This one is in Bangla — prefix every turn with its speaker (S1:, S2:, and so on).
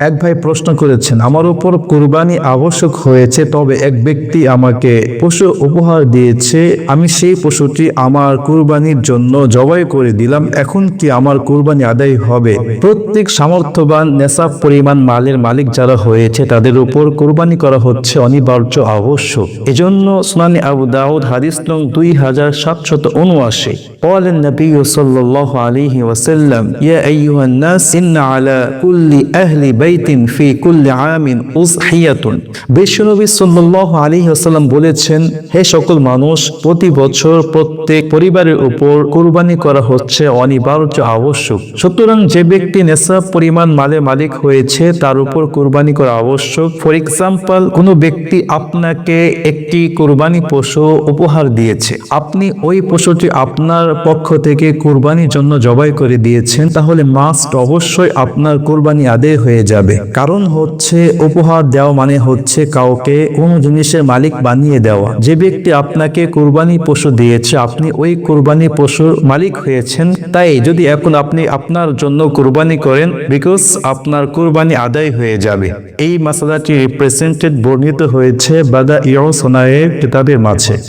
S1: এক ভাই প্রশ্ন করেছেন, আমার উপর কুরবানি আবশ্যক হয়েছে, তবে এক ব্যক্তি আমাকে পশু উপহার দিয়েছে, আমি সেই পশুটি আমার কুরবানির জন্য জবাই করে দিলাম, এখন কি আমার কুরবানি আদায় হবে? প্রত্যেক সামর্থ্যবান, নেশাব পরিমাণ মালের মালিক যারা হয়েছে, তাদের উপর কুরবানি করা হচ্ছে অনিবার্য আবশ্যক। এজন্য সুনানি আবু দাউদ হাদিস নং দুই হাজার সাতশত উনআশি। قال النبي صلى الله عليه وسلم يا أيها الناس إن على كل أهل بيت في كل عام أضحية বিশ্বনবী সাল্লাল্লাহু আলাইহি ওয়াসাল্লাম বলেছেন হে সকল মানুষ প্রতি বছর প্রত্যেক পরিবারের উপর কুরবানি করা হচ্ছে অনিবার্য আবশ্যক সুতরাং যে ব্যক্তি নেশা পরিমাণ মালের মালিক হয়েছে তার উপর কুরবানি করা আবশ্যক ফর এক্সাম্পল কোনো ব্যক্তি আপনাকে একটি কুরবানি পশু উপহার দিয়েছে আপনি ওই পশুটি আপনার পক্ষ থেকে কোরবানির জন্য জবাই করে দিয়েছেন, তাহলে মাস্ট অবশ্যই আপনার কোরবানি আদায় হয়ে যাবে। কারণ হচ্ছে, উপহার দেওয়া মানে হচ্ছে কাউকে কোন জিনিসের মালিক বানিয়ে দেওয়া। যে ব্যক্তি আপনাকে কোরবানি পশু দিয়েছে, আপনি ওই কুরবানি পশুর মালিক হয়েছেন, তাই যদি এখন আপনি আপনার জন্য কুরবানি করেন বিকজ আপনার কুরবানি আদায় হয়ে যাবে। এই মশালাটি রিপ্রেজেন্টেড বর্ণিত হয়েছে বাদা ইয়সোনায়ের কিতাবের মাঝে।